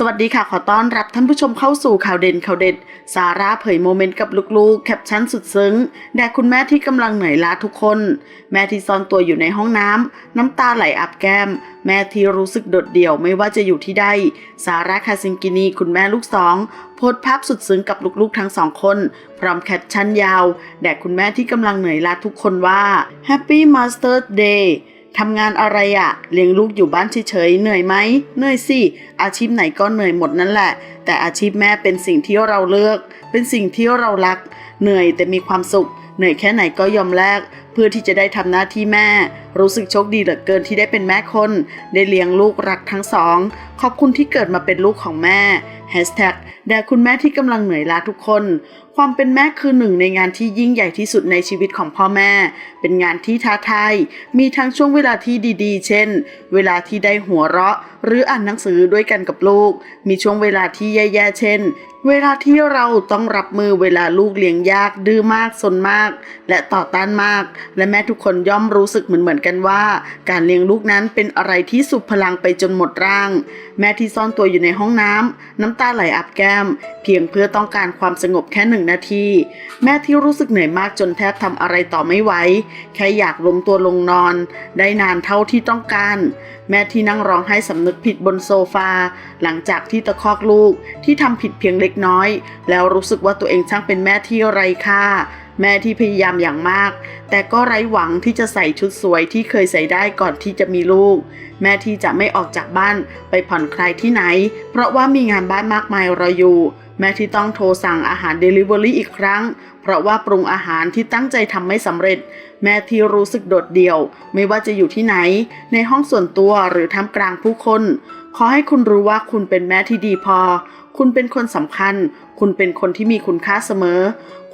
สวัสดีค่ะ ขอต้อนรับท่านผู้ชมเข้าสู่ข่าวเด่นข่าวเด็ด สาร่าเผยโมเมนต์กับลูกๆ แคปชั่นสุดซึ้ง แด่คุณแม่ที่กำลังเหนื่อยล้าทุกคน แม่ที่ซ่อนตัวอยู่ในห้องน้ำน้ำตาไหลอาบแก้ม แม่ที่รู้สึกโดดเดี่ยวไม่ว่าจะอยู่ที่ใดสาร่าคาซิงกินี คุณแม่ลูกสองโพสภาพสุดซึ้งกับลูกๆทั้งสองคน พร้อมแคปชั่นยาว แด่คุณแม่ที่กำลังเหนื่อยล้าทุกคนว่า Happy Mother's Day ทำงานอะไรอะเลี้ยงลูกอยู่บ้านเฉยๆเหนื่อยไหมเหนื่อยสิ อาชีพไหนก็เหนื่อยหมดนั่นแหละ แต่อาชีพแม่เป็นสิ่งที่เราเลือก เป็นสิ่งที่เรารัก เหนื่อยแต่มีความสุข เหนื่อยแค่ไหนก็ยอมแลกเพื่อที่จะได้ทำหน้าที่แม่ รู้สึกโชคดีเหลือเกินที่ได้เป็นแม่คน ได้เลี้ยงลูกรักทั้งสอง ขอบคุณที่เกิดมาเป็นลูกของแม่ แฮชแท็กแด่คุณแม่ที่กำลังเหนื่อยล้าทุกคน ความเป็นแม่คือหนึ่งในงานที่ยิ่งใหญ่ที่สุดในชีวิตของพ่อแม่ เป็นงานที่ท้าทาย มีทั้งช่วงเวลาที่ดีๆ เช่น เวลาที่ได้หัวเราะ หรืออ่านหนังสือด้วยกันกับลูก มีช่วงเวลาที่แย่ๆ เช่นเวลาที่เราต้องรับมือเวลาลูกเลี้ยงยาก ดื้อมากสนมาก และต่อต้านมาก และแม่ทุกคนย่อมรู้สึกเหมือนๆกันว่า การเลี้ยงลูกนั้นเป็นอะไรที่สุดพลังไปจนหมดร่าง แม่ที่ซ่อนตัวอยู่ในห้องน้ำน้ำตาไหลอาบแก้ม เพียงเพื่อต้องการความสงบแค่หนึ่งนาที แม่ที่รู้สึกเหนื่อยมากจนแทบทำอะไรต่อไม่ไหวแค่อยากล้มตัวลงนอน ได้นานเท่าที่ต้องการ แม่ที่นั่งร้องไห้สำนึกผิดบนโซฟาหลังจากที่ตะคอกลูกที่ทำผิดเพียงเล็กน้อย แล้วรู้สึกว่าตัวเองช่างเป็นแม่ที่ไร้ค่า แม่ที่พยายามอย่างมาก แต่ก็ไร้หวังที่จะใส่ชุดสวยที่เคยใส่ได้ก่อนที่จะมีลูก แม่ที่จะไม่ออกจากบ้านไปผ่อนคลายที่ไหน เพราะว่ามีงานบ้านมากมายรออยู่ แม่ที่ต้องโทรสั่งอาหาร Delivery อีกครั้ง เพราะว่าปรุงอาหารที่ตั้งใจทำไม่สำเร็จ แม่ที่รู้สึกโดดเดี่ยว ไม่ว่าจะอยู่ที่ไหน ในห้องส่วนตัวหรือท่ามกลางผู้คน ขอให้คุณรู้ว่าคุณเป็นแม่ที่ดีพอ คุณเป็นคนสำคัญ คุณเป็นคนที่มีคุณค่าเสมอ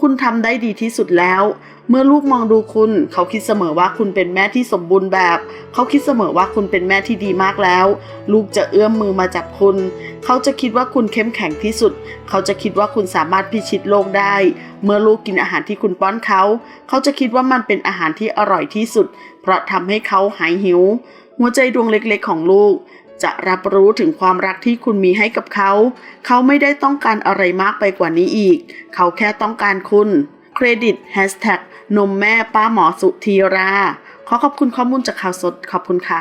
คุณทำได้ดีที่สุดแล้ว เมื่อลูกมองดูคุณ เขาคิดเสมอว่าคุณเป็นแม่ที่สมบูรณ์แบบ เขาคิดเสมอว่าคุณเป็นแม่ที่ดีมากแล้ว ลูกจะเอื้อมมือมาจับคุณ เขาจะคิดว่าคุณเข้มแข็งที่สุด เขาจะคิดว่าคุณสามารถพิชิตโลกได้ เมื่อลูกกินอาหารที่คุณป้อนเขา เขาจะคิดว่ามันเป็นอาหารที่อร่อยที่สุด เพราะทำให้เขาหายหิว หัวใจดวงเล็กๆ ของลูกจะรับรู้ถึงความรักที่คุณมีให้กับเขา เขาไม่ได้ต้องการอะไรมากไปกว่านี้อีก เขาแค่ต้องการคุณ เครดิต Hashtag นมแม่ป้าหมอสุธีรา ขอขอบคุณข้อมูลจากข่าวสดขอบคุณค่ะ